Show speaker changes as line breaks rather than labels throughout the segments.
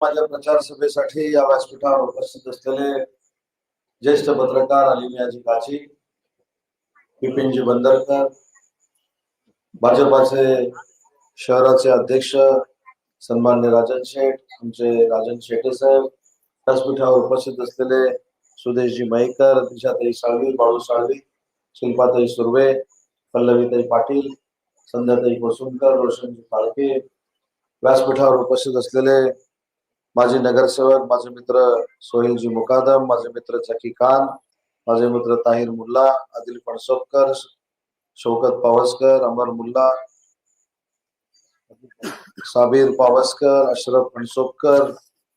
माझ्या प्रचार सभेसाठी या व्यासपीठावर उपस्थित असलेले ज्येष्ठ पत्रकार अलिमियाजी काची बिपिनजी बंदरकर भाजपाचे शहराचे अध्यक्ष सन्मान्य राजन शेठ आमचे राजन शेटे साहेब व्यासपीठावर उपस्थित असलेले सुदेशजी मयेकर दिशाताई साळवी बाळू साळवी शिल्पाताई सुर्वे पल्लवीताई पाटील संध्याताई कोसुमकर रोशनजी फाळके व्यासपीठावर उपस्थित असलेले माझे नगरसेवक माझे मित्र सोहेलजी मुकादम माझे मित्र चकी खान माझे मित्र ताहिर मुल्ला आदिल फणसोपकर शौकत पावसकर अमर मुल्ला साबीर पावसकर अशरफ फणसोपकर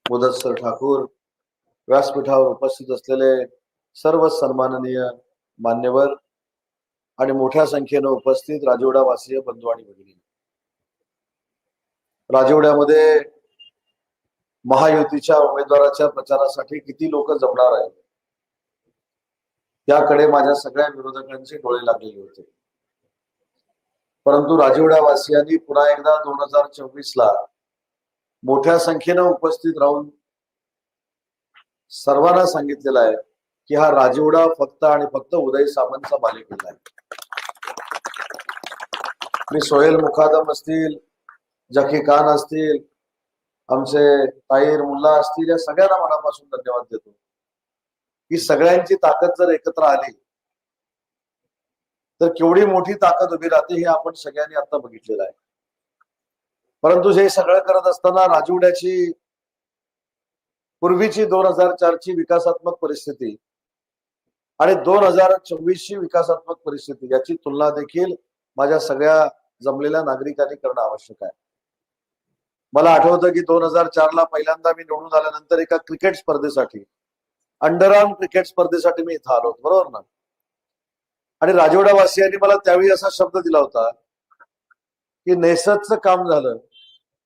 मुदस्सर ठाकूर व्यासपीठावर उपस्थित असलेले सर्व सन्माननीय मान्यवर आणि मोठ्या संख्येनं उपस्थित राजवडा वासीय बंधू आणि भगिनी. राजवड्यामध्ये महायुतीच्या उमेदवाराच्या प्रचारासाठी किती लोक जमणार आहेत? त्याकडे माझ्या सगळ्या विरोधकांचे डोळे लागलेले होते. परंतु राजवड्या वासियांनी पुन्हा एकदा दोन हजार चोवीस ला मोठ्या संख्येनं उपस्थित राहून सर्वांना सांगितलेलं आहे की हा राजवडा फक्त आणि फक्त उदय सामंतचा बालेकिल्ला आहे. मी सोहेल मुखादम असतील जकी खान असतील आमचे ताईर मुल्ला असतील या सगळ्यांना मनापासून धन्यवाद देतो. ही सगळ्यांची ताकद जर एकत्र आली तर केवढी मोठी ताकद उभी राहते हे आपण सगळ्यांनी आता बघितलेलं आहे. परंतु हे सगळं करत असताना राजवड्याची पूर्वीची दोन हजार चारची विकासात्मक परिस्थिती आणि दोन हजार चोवीस ची विकासात्मक परिस्थिती याची तुलना देखील माझ्या सगळ्या जमलेल्या नागरिकांनी करणं आवश्यक आहे. मला आठवतं की दोन हजार चार ला पहिल्यांदा मी निवडून आल्यानंतर एका क्रिकेट स्पर्धेसाठी अंडरआर्म क्रिकेट स्पर्धेसाठी मी इथं आलो होतो बरोबर ना? आणि राजवडावासियांनी मला त्यावेळी असा शब्द दिला होता की नेसतचं काम झालं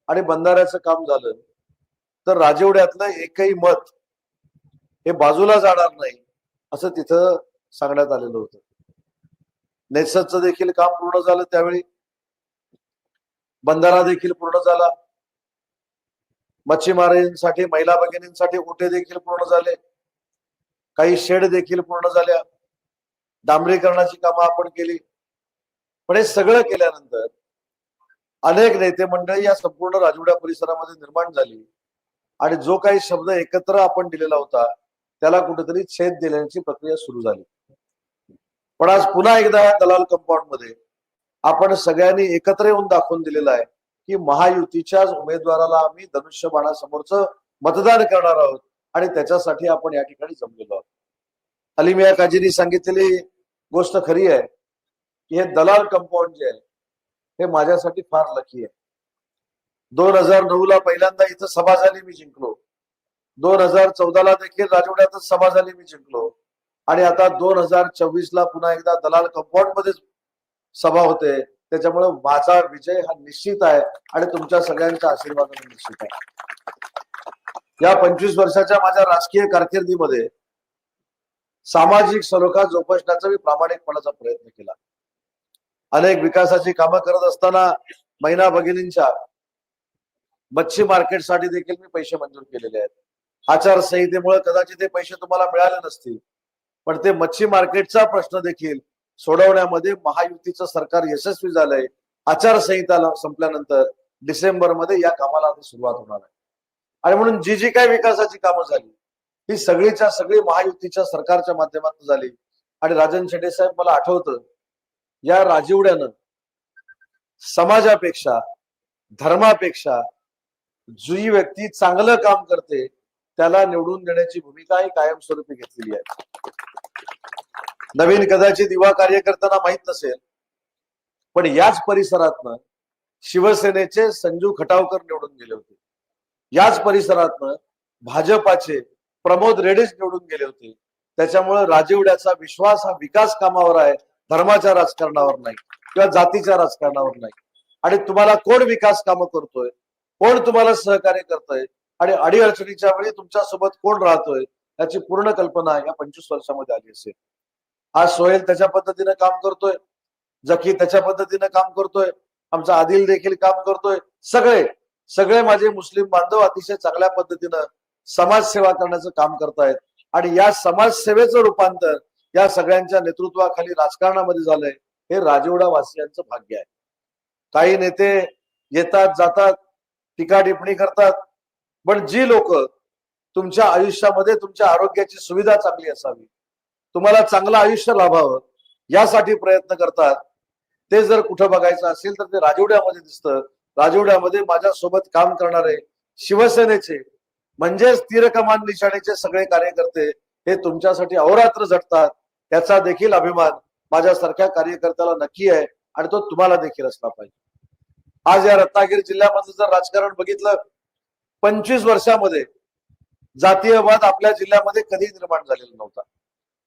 आणि बंधाऱ्याचं काम झालं तर राजवड्यातलं एकही मत हे बाजूला जाणार नाही असं तिथं सांगण्यात आलेलं होतं. नेसतचं देखील काम पूर्ण झालं त्यावेळी बंधारा देखील पूर्ण झाला. मच्छीमारांसाठी महिला भगिनींसाठी ओटे देखील पूर्ण झाले. काही शेड देखील पूर्ण झाल्या. डांबरीकरणाची कामं आपण केली. पण हे सगळं केल्यानंतर अनेक नेते मंडळी या संपूर्ण राजवड्या परिसरामध्ये निर्माण झाली. आणि जो काही शब्द एकत्र आपण दिलेला होता त्याला कुठेतरी छेद देण्याची प्रक्रिया सुरू झाली. पण आज पुन्हा एकदा दलाल कंपाऊंडमध्ये आपण सगळ्यांनी एकत्र येऊन दाखवून दिलेला आहे. की महायुतीच्याच उमेदवाराला आम्ही धनुष्यबाणासमोरचं मतदान करणार आहोत. आणि त्याच्यासाठी आपण या ठिकाणी जमलेलो आहोत. अलिमिया काजीनी सांगितलेली गोष्ट खरी आहे की हे दलाल कंपाऊंड जे आहे हे माझ्यासाठी फार लकी आहे. दोन हजार नऊ ला पहिल्यांदा इथं सभा झाली मी जिंकलो. दोन हजार चौदाला देखील राजवड्यातच सभा झाली मी जिंकलो. आणि आता दोन हजार चोवीस ला पुन्हा एकदा दलाल कंपाऊंड मध्येच सभा होते. त्याच्यामुळे माझा विजय हा निश्चित आहे आणि तुमच्या सगळ्यांच्या आशीर्वादाने निश्चित आहे. या पंचवीस वर्षाच्या माझ्या राजकीय कारकिर्दीमध्ये सामाजिक सलोखा जोपासण्याचा मी प्रामाणिकपणाचा प्रयत्न केला. अनेक विकासाची कामं करत असताना महिना भगिनींच्या मच्छी मार्केटसाठी देखील मी पैसे मंजूर केलेले आहेत. आचारसंहितेमुळे कदाचित ते पैसे तुम्हाला मिळाले नसतील पण ते मच्छी मार्केटचा प्रश्न देखील सोडवण्यामध्ये महायुतीचं सरकार यशस्वी झालंय. आचारसंहिता संपल्यानंतर डिसेंबरमध्ये या कामाला आता सुरुवात होणार आहे. आणि म्हणून जी जी काही विकासाची कामं झाली ही सगळीच्या सगळी महायुतीच्या सरकारच्या माध्यमातून झाली. आणि राजन शेटे साहेब मला आठवतं या राजीवड्यानं समाजापेक्षा धर्मापेक्षा जी व्यक्ती चांगलं काम करते त्याला निवडून देण्याची भूमिका ही कायमस्वरूपी घेतलेली आहे. नवीन कदाचित युवा कार्यकर्त्यांना माहीत नसेल पण याच परिसरातनं शिवसेनेचे संजू खटावकर निवडून गेले होते. याच परिसरातनं भाजपाचे प्रमोद रेड्डीच निवडून गेले होते. त्याच्यामुळे राजवड्याचा विश्वास हा विकास कामावर आहे धर्माच्या राजकारणावर नाही किंवा जातीच्या राजकारणावर नाही. आणि तुम्हाला कोण विकास कामं करतोय कोण तुम्हाला सहकार्य करतोय आणि अडीअडचणीच्या वेळी तुमच्यासोबत कोण राहतोय याची पूर्ण कल्पना या पंचवीस वर्षामध्ये आली असेल. हा सोहेल त्याच्या पद्धतीनं काम करतोय जकी त्याच्या पद्धतीनं काम करतोय आमचा आदिल देखील काम करतोय. सगळे सगळे माझे मुस्लिम बांधव अतिशय चांगल्या पद्धतीनं समाजसेवा करण्याचं काम करतायत. आणि या समाजसेवेचं रूपांतर या सगळ्यांच्या नेतृत्वाखाली राजकारणामध्ये झालंय हे राजवडा वासियांचं भाग्य आहे. काही नेते येतात जातात टीका टिप्पणी करतात पण जी लोक तुमच्या आयुष्यामध्ये तुमच्या आरोग्याची सुविधा चांगली असावी तुम्हाला चांगलं आयुष्य लाभावं यासाठी प्रयत्न करतात. ते जर कुठं बघायचं असेल तर ते राजवड्यामध्ये दिसतं. राजवड्यामध्ये माझ्यासोबत काम करणारे शिवसेनेचे म्हणजेच तीरकमान कमान सगळे कार्यकर्ते हे तुमच्यासाठी अहोरात्र झटतात. त्याचा देखील अभिमान माझ्यासारख्या कार्यकर्त्याला नक्की आहे आणि तो तुम्हाला देखील असला पाहिजे. आज या रत्नागिरी जिल्ह्यामधलं जर राजकारण बघितलं पंचवीस वर्षामध्ये जातीयवाद आपल्या जिल्ह्यामध्ये कधी निर्माण झालेला नव्हता.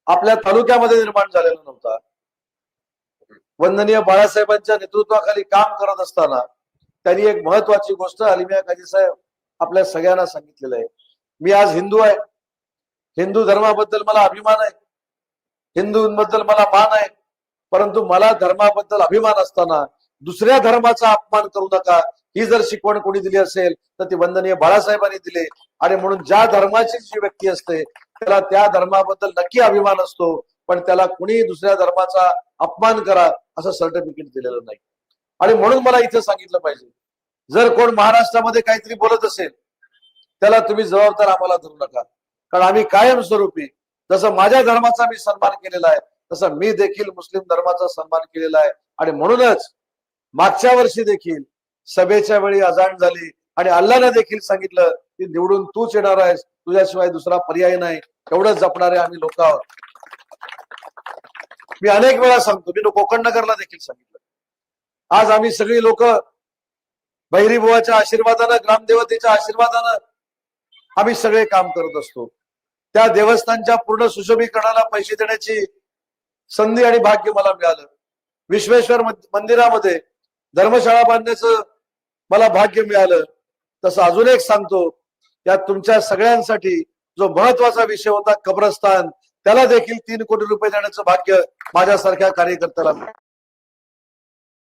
आपल्या तालुक्यामध्ये निर्माण झालेला नव्हता. वंदनीय बाळासाहेबांच्या नेतृत्वाखाली काम करत असताना त्यांनी एक महत्वाची गोष्ट अलिमिया काजी साहेब आपल्या सगळ्यांना सांगितलेलं आहे. मी आज हिंदू आहे. हिंदू धर्माबद्दल मला अभिमान आहे. हिंदूंबद्दल मला मान आहे. परंतु मला धर्माबद्दल अभिमान असताना दुसऱ्या धर्माचा अपमान करू नका. ही जर शिकवण कोणी दिली असेल तर ती वंदनीय बाळासाहेबांनी दिली. आणि म्हणून ज्या धर्माची जी व्यक्ती असते त्याला त्या धर्माबद्दल नक्की अभिमान असतो पण त्याला कुणी दुसऱ्या धर्माचा अपमान करा असं सर्टिफिकेट दिलेलं नाही. आणि म्हणून मला इथं सांगितलं पाहिजे जर कोण महाराष्ट्रामध्ये काहीतरी बोलत असेल त्याला तुम्ही जबाबदार आम्हाला धरू नका. कारण आम्ही कायमस्वरूपी जसं माझ्या धर्माचा मी सन्मान केलेला आहे तसं मी देखील मुस्लिम धर्माचा सन्मान केलेला आहे. आणि म्हणूनच मागच्या वर्षी देखील सभेच्या वेळी अजाण झाली. आणि अल्लानं देखील सांगितलं की निवडून तूच येणार आहेस तुझ्याशिवाय दुसरा पर्याय नाही. एवढंच जपणारे आम्ही लोक आहोत. मी अनेक वेळा सांगतो मी कोकण नगरला देखील सांगितलं. आज आम्ही सगळी लोक बुवाच्या आशीर्वादानं ग्रामदेवतेच्या आशीर्वादानं आम्ही सगळे काम करत असतो. त्या देवस्थानच्या पूर्ण सुशोभीकरणाला पैसे देण्याची संधी आणि भाग्य मला मिळालं. विश्वेश्वर मंदिरामध्ये धर्मशाळा बांधण्याचं मला भाग्य मिळालं. तसं अजून एक सांगतो त्यात तुमच्या सगळ्यांसाठी जो महत्त्वाचा विषय होता कब्रस्तान त्याला देखील तीन कोटी रुपये देण्याचं भाग्य माझ्यासारख्या कार्यकर्त्याला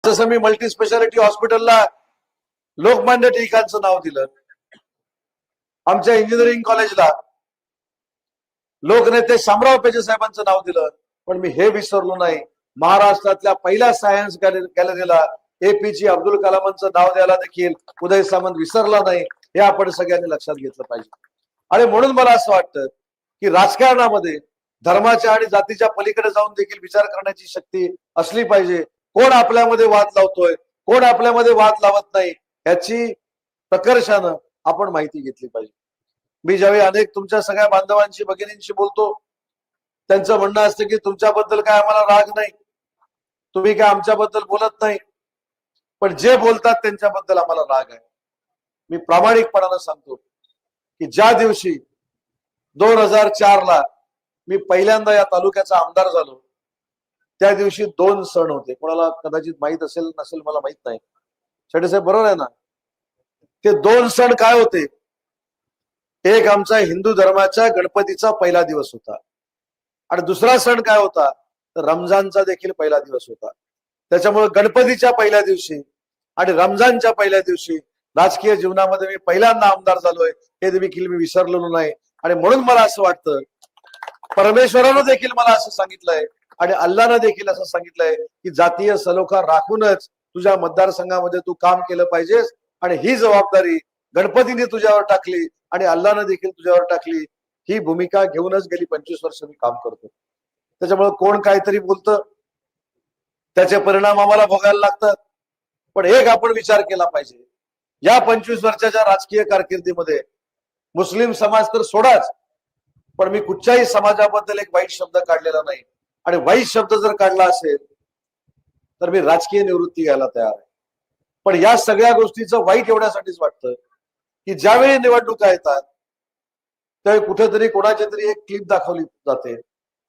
जसं मी मल्टी स्पेशालिटी हॉस्पिटलला लोकमान्य टिळकांचं नाव दिलं. आमच्या इंजिनिअरिंग कॉलेजला लोकनेते शामराव पेजे साहेबांचं नाव दिलं. पण मी हे विसरलो नाही. महाराष्ट्रातल्या पहिल्या सायन्स गॅलरीला एपीजे अब्दुल कलामांचं नाव द्यायला देखील उदय सामंत विसरला नाही. हे आपण सगळ्यांनी लक्षात घेतलं पाहिजे. आणि म्हणून मला असं वाटतं की राजकारणामध्ये धर्माच्या आणि जातीच्या पलीकडे जाऊन देखील विचार करण्याची शक्ती असली पाहिजे. कोण आपल्यामध्ये वाद लावतोय कोण आपल्यामध्ये वाद लावत नाही याची प्रकर्षानं आपण माहिती घेतली पाहिजे. मी ज्यावेळी अनेक तुमच्या सगळ्या बांधवांशी भगिनींशी बोलतो त्यांचं म्हणणं असतं की तुमच्याबद्दल काय आम्हाला राग नाही. तुम्ही काय आमच्याबद्दल बोलत नाही. पण जे बोलतात त्यांच्याबद्दल आम्हाला राग आहे. मी प्रामाणिकपणानं सांगतो की ज्या दिवशी दोन हजार चार ला मी पहिल्यांदा या तालुक्याचा आमदार झालो त्या दिवशी दोन सण होते. कोणाला कदाचित माहीत असेल नसेल मला माहीत नाही. साहेब बरोबर आहे ना? ते दोन सण काय होते? एक आमचा हिंदू धर्माच्या गणपतीचा पहिला दिवस होता. आणि दुसरा सण काय होता? तर रमजानचा देखील पहिला दिवस होता. त्याच्यामुळे गणपतीच्या पहिल्या दिवशी आणि रमजानच्या पहिल्या दिवशी राजकीय जीवनामध्ये मी पहिल्यांदा आमदार झालोय. हे देखील मी विसरलेलो नाही. आणि म्हणून मला असं वाटतं परमेश्वरानं देखील मला असं सांगितलंय आणि अल्लानं देखील असं सांगितलंय की जातीय सलोखा राखूनच तुझ्या मतदारसंघामध्ये तू काम केलं पाहिजेस आणि ही जबाबदारी गणपतीने तुझ्यावर टाकली आणि अल्लानं देखील तुझ्यावर टाकली. ही भूमिका घेऊनच गेली पंचवीस वर्ष मी काम करतो. त्याच्यामुळे कोण काहीतरी बोलतं त्याचे परिणाम आम्हाला भोगायला लागतात. पण एक आपण विचार केला पाहिजे या पंचवीस वर्षाच्या राजकीय कारकिर्दीमध्ये मुस्लिम समाज तर सोडाच पण मी कुठच्याही समाजाबद्दल एक वाईट शब्द काढलेला नाही. आणि वाईट शब्द जर काढला असेल तर मी राजकीय निवृत्ती घ्यायला तयार आहे. पण या सगळ्या गोष्टीचं वाईट एवढ्यासाठीच वाटतं की ज्यावेळी निवडणुका येतात त्यावेळी कुठेतरी कोणाची तरी एक क्लिप दाखवली जाते.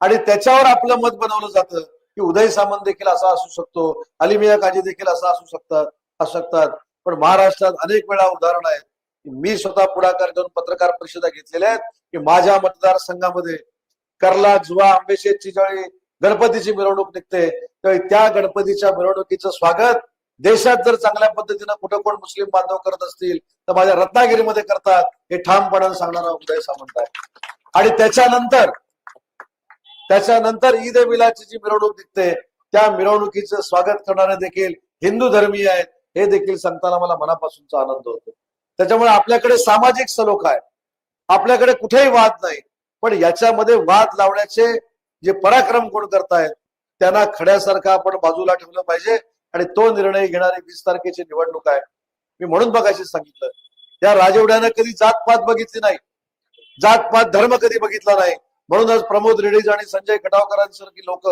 आणि त्याच्यावर आपलं मत बनवलं जातं की उदय सामंत देखील असा असू शकतो अलिमिया काजी देखील असा असू शकतात असू शकतात. पण महाराष्ट्रात अनेक वेळा उदाहरण आहेत की मी स्वतः पुढाकार घेऊन पत्रकार परिषदा घेतलेल्या आहेत की माझ्या मतदारसंघामध्ये कर्ला जुवा आंबेशेतची ज्यावेळी गणपतीची मिरवणूक निघते. त्यावेळी त्या गणपतीच्या मिरवणुकीचं स्वागत देशात जर चांगल्या पद्धतीनं कुठं कोण मुस्लिम बांधव करत असतील तर माझ्या रत्नागिरीमध्ये करतात हे ठामपणानं सांगणारा उदय सामंत आहे. आणि त्याच्यानंतर त्याच्यानंतर ईद ए मिलाची जी मिरवणूक निघते त्या मिरवणुकीचं स्वागत करणारे देखील हिंदू धर्मीय आहेत. हे देखील सांगताना मला मनापासूनचा आनंद होतो. त्याच्यामुळे आपल्याकडे सामाजिक सलोखा आहे. आपल्याकडे कुठेही वाद नाही. पण याच्यामध्ये वाद लावण्याचे जे पराक्रम कोण करतायत त्यांना खड्यासारखा आपण बाजूला ठेवलं पाहिजे आणि तो निर्णय घेणारी वीस तारखेची निवडणूक आहे. मी म्हणून बघायची सांगितलं या राजवड्यानं कधी जातपात बघितली नाही. जातपात धर्म कधी बघितला नाही. म्हणूनच प्रमोद रेड्डीज आणि संजय कटावकरांसारखी लोक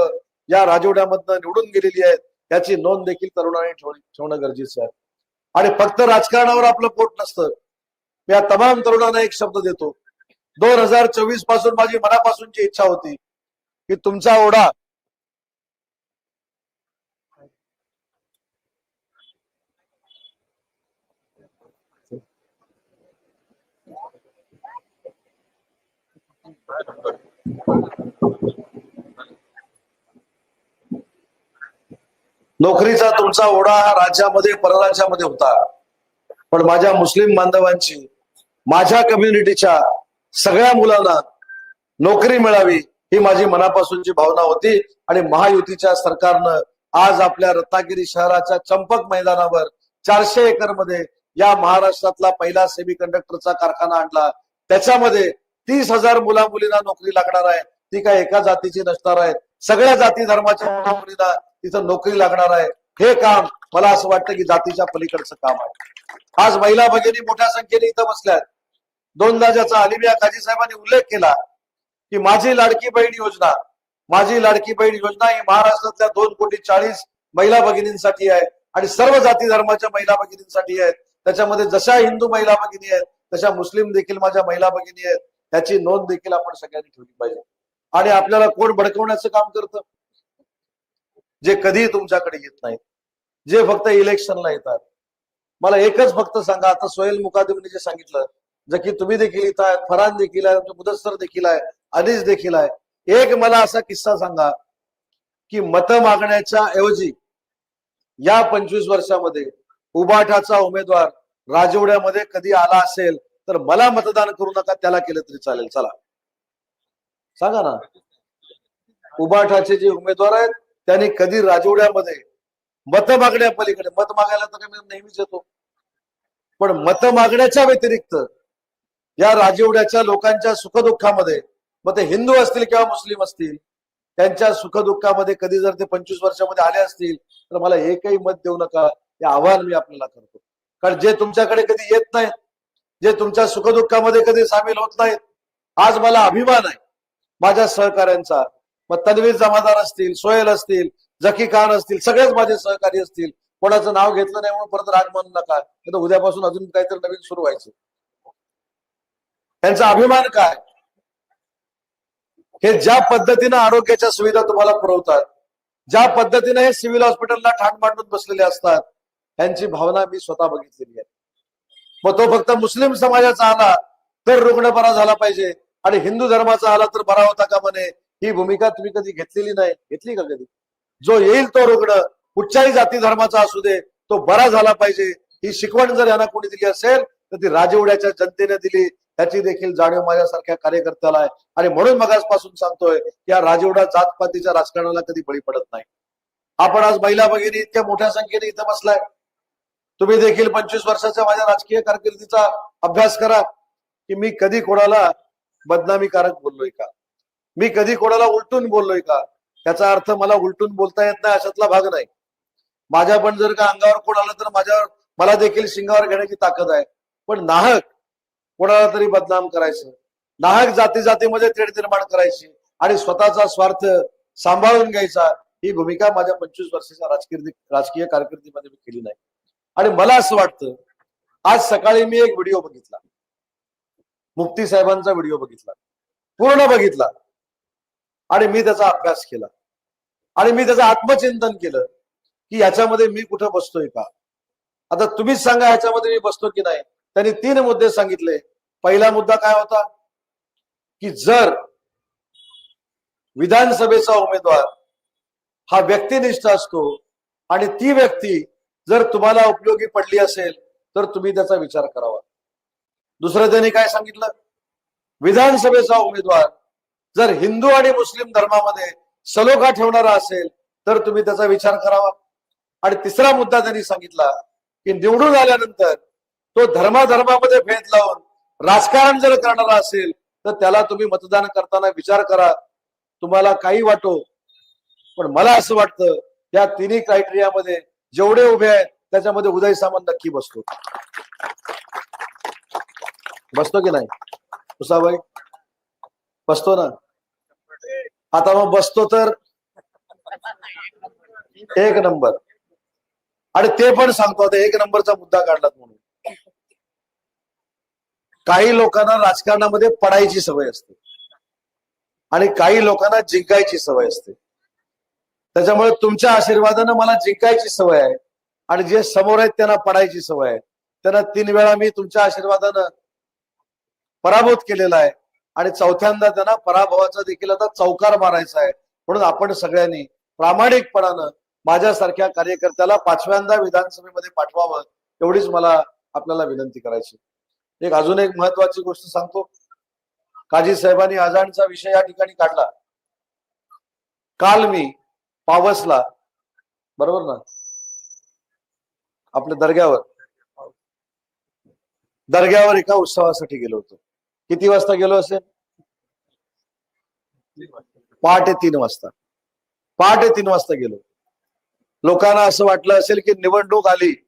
या राजवड्यामधनं निवडून गेलेली आहेत. याची नोंद देखील तरुणांनी ठेवणं गरजेचं आहे. आणि फक्त राजकारणावर आपलं पोट नसतं. मी या तमाम तरुणांना एक शब्द देतो. दोन हजार चोवीसपासून माझी मनापासूनची इच्छा होती की तुमचा ओढा नोकरीचा तुमचा ओढा हा राज्यामध्ये परराज्यामध्ये होता. पण माझ्या मुस्लिम बांधवांची माझ्या कम्युनिटीच्या सगळ्या मुलांना नोकरी मिळावी ही माझी मनापासूनची भावना होती आणि महायुतीच्या सरकारनं आज आपल्या रत्नागिरी शहराच्या चंपक मैदानावर चारशे एकरमध्ये या महाराष्ट्रातला पहिला सेमी कंडक्टरचा कारखाना आणला. त्याच्यामध्ये तीस हजार मुला मुलींना नोकरी लागणार आहे. ती काय एका जातीची नसणार आहे. सगळ्या जाती धर्माच्या मुला मुलींना तिथं नोकरी लागणार आहे. हे काम मला असं वाटतं की जातीच्या पलीकडचं काम आहे. आज महिला भगिनी मोठ्या संख्येने इथं बसल्यात दोनदा ज्याचा अलिमिया काजी साहेबांनी उल्लेख केला की माझी लाडकी बहीण योजना माझी लाडकी बहीण योजना ही महाराष्ट्रातल्या दोन कोटी चाळीस महिला भगिनींसाठी आहे आणि सर्व जाती धर्माच्या महिला भगिनींसाठी आहेत. त्याच्यामध्ये जशा हिंदू महिला भगिनी आहेत तशा मुस्लिम देखील माझ्या महिला भगिनी आहेत. त्याची नोंद देखील आपण सगळ्यांनी ठेवली पाहिजे. आणि आपल्याला कोण भडकवण्याचं काम करतं? जे कधीही तुमच्याकडे येत नाहीत जे फक्त इलेक्शनला येतात. मला एकच फक्त सांगा आता सोहेल मुकादमीने जे सांगितलं जर की तुम्ही देखील इथं आहे फरान देखील आहे तुमचे मुदस्सर देखील आहे अनिस देखील आहे. एक मला असा किस्सा सांगा की मत मागण्याच्या ऐवजी या पंचवीस वर्षामध्ये उबाठाचा उमेदवार राजवड्यामध्ये कधी आला असेल तर मला मतदान करू नका त्याला केलं तरी चालेल. चला. सांगा ना. उबाठाचे जे उमेदवार आहेत त्यांनी कधी राजवड्यामध्ये मत मागण्या पलीकडे मत मागायला तर मी नेहमीच येतो. पण मत मागण्याच्या व्यतिरिक्त या राजवड्याच्या लोकांच्या सुखदुःखामध्ये मग ते हिंदू असतील किंवा मुस्लिम असतील त्यांच्या सुखदुःखामध्ये कधी जर ते पंचवीस वर्षामध्ये आले असतील तर मला एकही मत देऊ नका. हे आव्हान मी आपल्याला करतो. कारण जे तुमच्याकडे कधी येत नाहीत जे तुमच्या सुखदुःखामध्ये कधी सामील होत नाहीत आज मला अभिमान आहे. माझ्या सहकाऱ्यांचा. मग तन्वीर जमादार असतील सोहेल असतील जकी खान असतील सगळेच माझे सहकारी असतील. कोणाचं नाव घेतलं नाही म्हणून परत राग मानू नका. तर उद्यापासून अजून काहीतरी नवीन सुरू व्हायचं. त्यांचा अभिमान काय? हे ज्या पद्धतीनं आरोग्याच्या सुविधा तुम्हाला पुरवतात ज्या पद्धतीने हे सिव्हिल हॉस्पिटलला ठाण मांडून बसलेले असतात त्यांची भावना मी स्वतः बघितलेली आहे. मग तो फक्त मुस्लिम समाजाचा आला तर रुग्ण बरा झाला पाहिजे. आणि हिंदू धर्माचा आला तर बरा होता का म्हणे? ही भूमिका तुम्ही कधी घेतलेली नाही. घेतली का कधी? जो येईल तो रुग्ण कुठच्याही जाती धर्माचा असू दे तो बरा झाला पाहिजे. ही शिकवण जर यांना कोणी दिली असेल तर ती राजवड्याच्या जनतेने दिली. त्याची देखील जाणीव माझ्यासारख्या कार्यकर्त्याला आहे. आणि म्हणून मगासपासून सांगतोय की या राजवडा जातपातीच्या राजकारणाला कधी बळी पडत नाही. आपण आज महिला भगिनी इतक्या मोठ्या संख्येने इथं बसलाय. तुम्ही देखील पंचवीस वर्षाच्या माझ्या राजकीय कारकिर्दीचा अभ्यास करा की मी कधी कोणाला बदनामीकारक बोललोय का? मी कधी कोणाला उलटून बोललोय का? त्याचा अर्थ मला उलटून बोलता येत नाही अशातला भाग नाही. माझ्या पण जर का अंगावर कोण आलं तर माझ्यावर मला देखील शिंगावर घेण्याची ताकद आहे. पण नाहक कोणाला तरी बदनाम करायचं. नाहक जाती जातीमध्ये तेढ निर्माण करायची आणि स्वतःचा स्वार्थ सांभाळून घ्यायचा ही भूमिका माझ्या पंचवीस वर्षाच्या राजकीय राजकीय कारकिर्दीमध्ये मी केली नाही. आणि मला असं वाटतं आज सकाळी मी एक व्हिडिओ बघितला. मुफ्ती साहेबांचा व्हिडिओ बघितला. पूर्ण बघितला. आणि मी त्याचा अभ्यास केला. आणि मी त्याचं आत्मचिंतन केलं की याच्यामध्ये मी कुठं बसतोय का? आता तुम्हीच सांगा याच्यामध्ये मी बसतो की नाही. त्यांनी तीन मुद्दे सांगितले. पहिला मुद्दा काय होता? की जर विधानसभेचा उमेदवार हा व्यक्तिनिष्ठ असतो आणि ती व्यक्ती जर तुम्हाला उपयोगी पडली असेल तर तुम्ही त्याचा विचार करावा. दुसरं त्यांनी काय सांगितलं? विधानसभेचा उमेदवार जर हिंदू आणि मुस्लिम धर्मामध्ये सलोखा ठेवणारा असेल तर तुम्ही त्याचा विचार करावा. आणि तिसरा मुद्दा त्यांनी सांगितला की निवडून आल्यानंतर तो धर्माधर्मामध्ये भेद लावून राजकारण जर करणारा असेल तर त्याला तुम्ही मतदान करताना विचार करा. तुम्हाला काही वाटो पण मला असं वाटतं या तिन्ही क्रायटेरियामध्ये जेवढे उभे आहेत त्याच्यामध्ये उदय सामंत नक्की बसतो. बसतो की नाही? उसाबाई बसतो ना? आता मग बसतो तर? एक नंबर. आणि ते पण सांगतो आता एक नंबरचा मुद्दा काढलात म्हणून. काही लोकांना राजकारणामध्ये पडायची सवय असते. आणि काही लोकांना जिंकायची सवय असते. त्याच्यामुळे तुमच्या आशीर्वादानं मला जिंकायची सवय आहे. आणि जे समोर आहेत त्यांना पडायची सवय आहे. त्यांना तीन वेळा मी तुमच्या आशीर्वादानं पराभूत केलेला आहे. आणि चौथ्यांदा त्यांना पराभवाचा देखील आता चौकार मारायचा आहे. म्हणून आपण सगळ्यांनी प्रामाणिकपणानं माझ्यासारख्या कार्यकर्त्याला पाचव्यांदा विधानसभेमध्ये पाठवावं एवढीच मला आपल्याला विनंती करायची एक अजून एक महत्वाची गोष्ट सांगतो. काजी साहेबांनी अजाणचा विषय या ठिकाणी काढला. काल मी पावसला बरोबर ना? आपल्या दर्ग्यावर दर्ग्यावर एका उत्सवासाठी गेलो होतो. किती वाजता गेलो असेल? पहाटे तीन वाजता. पहाटे तीन वाजता गेलो. लोकांना असं वाटलं असेल की निवडणूक आली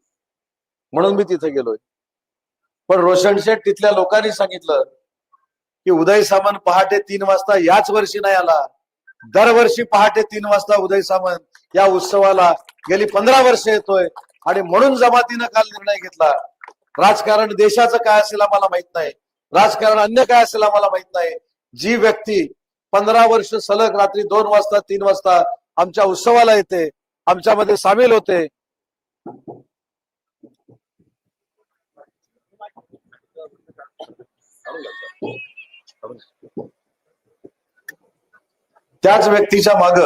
म्हणून मी तिथे गेलोय. पण रोशन शेठ तिथल्या लोकांनी सांगितलं की उदय सामंत पहाटे तीन वाजता याच वर्षी नाही आला. दरवर्षी पहाटे तीन वाजता उदय सामंत या उत्सवाला गेली पंधरा वर्ष येतोय आणि म्हणून जमातीनं काल निर्णय घेतला. राजकारण देशाचं काय असेल आम्हाला माहीत नाही. राजकारण अन्य काय असेल आम्हाला माहीत नाही. जी व्यक्ती पंधरा वर्ष सलग रात्री दोन वाजता तीन वाजता आमच्या उत्सवाला येते आमच्यामध्ये सामील होते. त्याच व्यक्तीच्या माग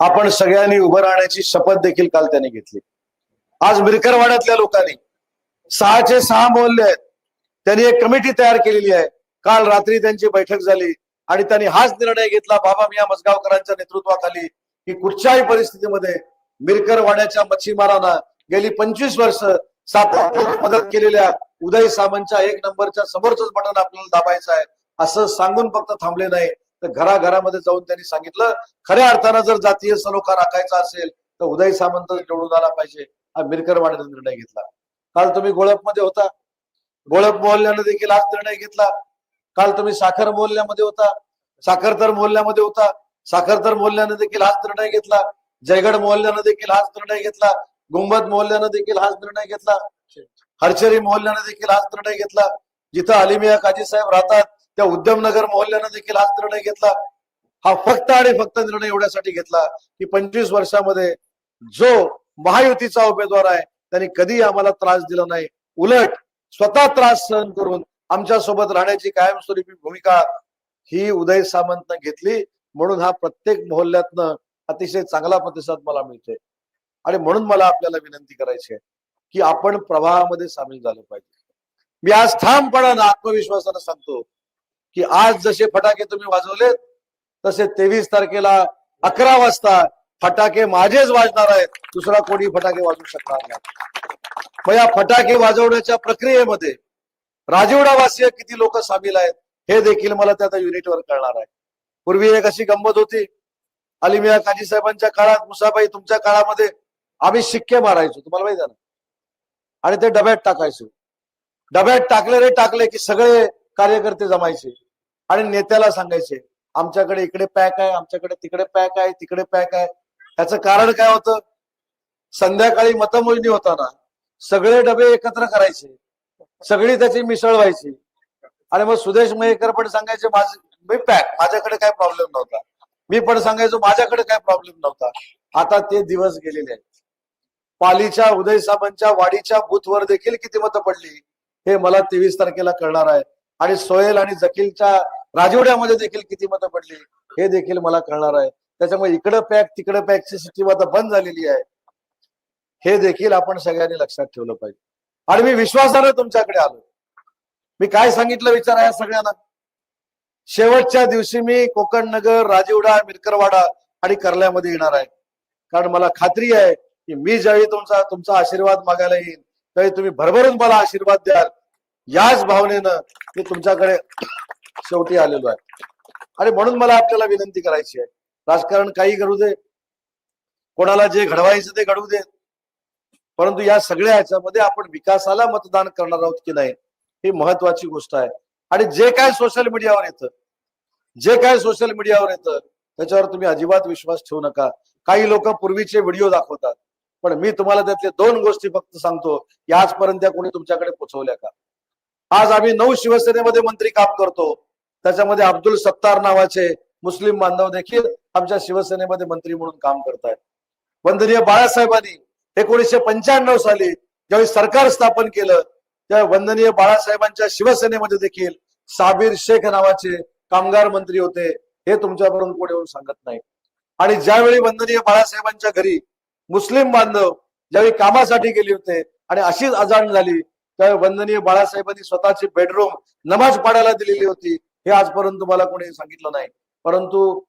आपण सगळ्यांनी उभं राहण्याची शपथ देखील काल त्यांनी घेतली. आज मिरकरवाड्यातल्या लोकांनी सहाचे सहा मोहल्ले आहेत. त्यांनी एक कमिटी तयार केलेली आहे. काल रात्री त्यांची बैठक झाली आणि त्यांनी हाच निर्णय घेतला. बाबा मिया मसगावकरांच्या नेतृत्वाखाली की कुठच्याही परिस्थितीमध्ये मिरकरवाड्याच्या मच्छीमारांना गेली पंचवीस वर्ष सातत्याने मदत केलेल्या उदय सामंतच्या एक नंबरच्या समोरच बटन आपल्याला दाबायचं आहे असं सांगून फक्त थांबले नाही. तर घराघरामध्ये जाऊन त्यांनी सांगितलं खऱ्या अर्थानं जर जातीय सलोखा राखायचा असेल तर उदय सामंत निवडून आला पाहिजे. हा मिरकरवाड्याने निर्णय घेतला. काल तुम्ही गोळपमध्ये होता. गोळप मोहल्ल्याने देखील आज निर्णय घेतला. काल तुम्ही साखर मोहल्ल्यामध्ये होता. साखरतर मोहल्ल्यामध्ये होता. साखरतर मोहल्ल्याने देखील हाच निर्णय घेतला. जयगड मोहल्ल्यानं देखील हाच निर्णय घेतला. गुंबद मोहल्ल्यानं देखील हाच निर्णय घेतला. हरचरी मोहल्ल्याने देखील हाच निर्णय घेतला. जिथं अलिमिया काजी साहेब राहतात त्या उद्यमनगर मोहल्ल्यानं देखील हाच निर्णय घेतला. हा फक्त आणि फक्त निर्णय एवढ्यासाठी घेतला की पंचवीस वर्षामध्ये जो महायुतीचा उमेदवार आहे त्यांनी कधी आम्हाला त्रास दिला नाही. उलट स्वतः त्रास सहन करून आमच्यासोबत राहण्याची कायमस्वरूपी भूमिका ही उदय सामंतनं घेतली. म्हणून हा प्रत्येक मोहल्ल्यातनं अतिशय चांगला प्रतिसाद मला मिळतोय. आणि म्हणून मला आपल्याला विनंती करायची आहे की आपण प्रवाहामध्ये सामील झालं पाहिजे. मी आज ठामपणानं आत्मविश्वासानं सांगतो की आज जसे फटाके तुम्ही वाजवलेत तसे तेवीस तारखेला अकरा वाजता फटाके माझेच वाजणार आहेत. दुसरा कोणी फटाके वाजवू शकणार नाही. मग या फटाके वाजवण्याच्या प्रक्रियेमध्ये राजीवडावासीय किती लोक सामील आहेत हे देखील मला त्या युनिटवर कळणार आहे. पूर्वी एक अशी गंमत होती अलिमिया काजी साहेबांच्या काळात मुसाबाई तुमच्या काळामध्ये आम्ही शिक्के मारायचो तुम्हाला माहिती आहे ना? आणि ते डब्यात टाकायचो. डब्यात टाकले रे टाकले की सगळे कार्यकर्ते जमायचे आणि नेत्याला सांगायचे आमच्याकडे इकडे पॅक आहे आमच्याकडे तिकडे पॅक आहे तिकडे पॅक आहे. त्याचं कारण काय होतं? संध्याकाळी मतमोजणी होताना सगळे डबे एकत्र करायचे. सगळी त्याची मिसळ व्हायची. आणि मग सुदेश मयेकर पण सांगायचे माझ मी पॅक माझ्याकडे काय प्रॉब्लेम नव्हता. मी पण सांगायचो माझ्याकडे काय प्रॉब्लेम नव्हता. आता ते दिवस गेलेले आहेत. पालीच्या उदय सामंतच्या वाडीच्या बूथवर देखील किती मतं पडली हे मला तेवीस तारखेला कळणार आहे. आणि सोहेल आणि जकीलच्या राजवड्यामध्ये देखील किती मतं पडली हे देखील मला कळणार आहे. त्याच्यामुळे इकडं पॅक तिकडं पॅकची सिस्टीम आता बंद झालेली आहे. हे देखील आपण सगळ्यांनी लक्षात ठेवलं पाहिजे. आणि मी विश्वासानं तुमच्याकडे आलो मी काय सांगितलं विचार या सगळ्यांना? शेवटच्या दिवशी मी कोकण नगर राजीवडा मिरकरवाडा आणि कर्ल्यामध्ये येणार आहे. कारण मला खात्री आहे की मी ज्यावेळी तुमचा तुमचा आशीर्वाद मागायला येईन त्यावेळी तुम्ही भरभरून मला आशीर्वाद द्याल. याच भावनेनं मी तुमच्याकडे शेवटी आलेलो आहे. आणि म्हणून मला आपल्याला विनंती करायची आहे. राजकारण काही घडू दे. कोणाला जे घडवायचं ते घडवू दे. परंतु या सगळ्या ह्याच्यामध्ये आपण विकासाला मतदान करणार आहोत की नाही ही महत्वाची गोष्ट आहे. आणि जे काय सोशल मीडियावर येतं जे काय सोशल मीडियावर येतं त्याच्यावर तुम्ही अजिबात विश्वास ठेवू नका. काही लोक पूर्वीचे व्हिडिओ दाखवतात पण मी तुम्हाला त्यातले दोन गोष्टी फक्त सांगतो की आजपर्यंत त्या कोणी तुमच्याकडे पोचवल्या का? आज आम्ही नऊ शिवसेनेमध्ये मंत्री काम करतो त्याच्यामध्ये अब्दुल सत्तार नावाचे मुस्लिम बांधव देखील आमच्या शिवसेनेमध्ये मंत्री म्हणून काम करतायत. वंदनीय बाळासाहेबांनी एकोणीसशे पंच्याण्णव साली ज्यावेळी सरकार स्थापन केलं त्या वंदनीय बाळासाहेबांच्या शिवसेनेमध्ये देखील साबीर शेख नावाचे कामगार मंत्री होते हे तुमच्यापर्यंत कोणी येऊन सांगत नाही. आणि ज्यावेळी वंदनीय बाळासाहेबांच्या घरी मुस्लिम बांधव ज्यावेळी कामासाठी गेले होते आणि अशीच अजाण झाली त्यावेळी वंदनीय बाळासाहेबांनी स्वतःची बेडरूम नमाज पाडायला दिलेली होती हे आजपर्यंत मला कोणी सांगितलं नाही. परंतु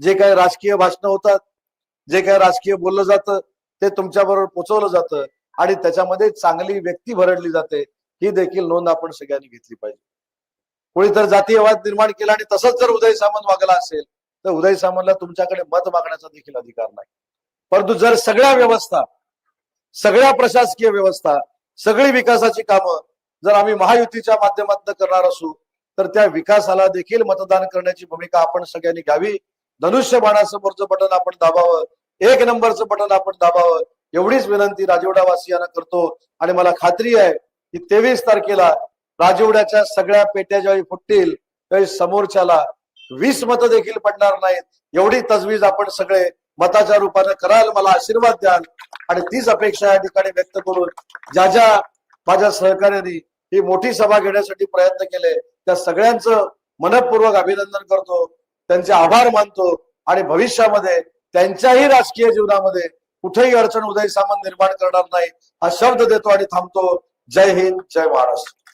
जे काही राजकीय भाषणं होतात जे काही राजकीय बोललं जातं ते तुमच्या बरोबर पोचवलं जातं आणि त्याच्यामध्ये चांगली व्यक्ती भरडली जाते ही देखील नोंद आपण सगळ्यांनी घेतली पाहिजे. कोणी तर जातीयवाद निर्माण केला आणि तसंच जर उदय सामंत वागला असेल तर उदय सामंतला तुमच्याकडे मत मागण्याचा देखील अधिकार नाही. परंतु जर सगळ्या व्यवस्था सगळ्या प्रशासकीय व्यवस्था सगळी विकासाची कामं जर आम्ही महायुतीच्या माध्यमातून करणार असू तर त्या विकासाला देखील मतदान करण्याची भूमिका आपण सगळ्यांनी घ्यावी. धनुष्यबाणासमोरचं बटन आपण दाबावं. एक नंबरचं बटन आपण दाबावं. एवढीच विनंती राजवडावासियांना करतो. आणि मला खात्री आहे की तेवीस तारखेला राजवड्याच्या सगळ्या पेट्या ज्यावेळी फुटतील त्यावेळी समोरच्याला वीस मतं देखील पडणार नाहीत. एवढी तजवीज आपण सगळे मताच्या रूपाने कराल मला आशीर्वाद द्याल. आणि तीच अपेक्षा या ठिकाणी व्यक्त करून ज्या ज्या माझ्या सहकार्यांनी ही मोठी सभा घेण्यासाठी प्रयत्न केले त्या सगळ्यांचं मनपूर्वक अभिनंदन करतो. त्यांचे आभार मानतो. आणि भविष्यामध्ये त्यांच्याही राजकीय जीवनामध्ये कुठेही अडचण उदय सामान निर्माण करणार नाही हा शब्द देतो आणि थांबतो. जय हिंद जय महाराष्ट्र.